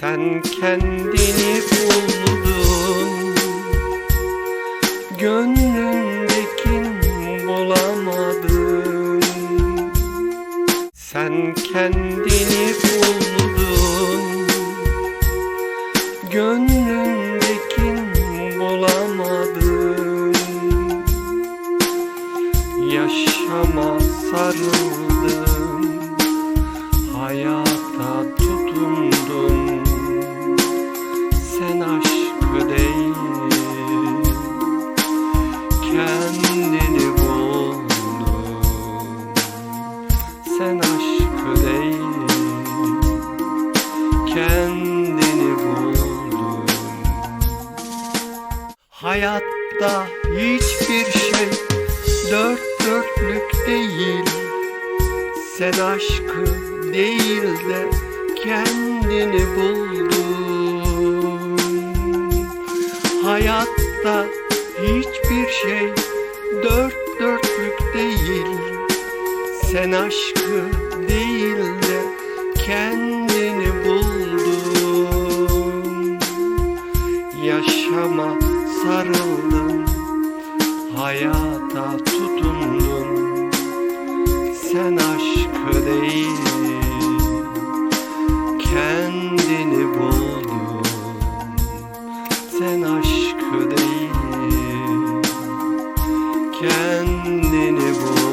Sen kendini buldun. Gönlündekin bulamadın. Sen kendini buldun. Gönlündekin bulamadın. Yaşama sarıldın Hayatta hiçbir şey dört dörtlük değil. Sen aşkı değil de kendini buldun Hayatta hiçbir şey dört dörtlük değil. Sen aşkı değil de kendini buldun Yaşama sarıldım Hayata tutundum. Sen aşkı değil Kendini buldun Sen aşkı değil Kendini buldun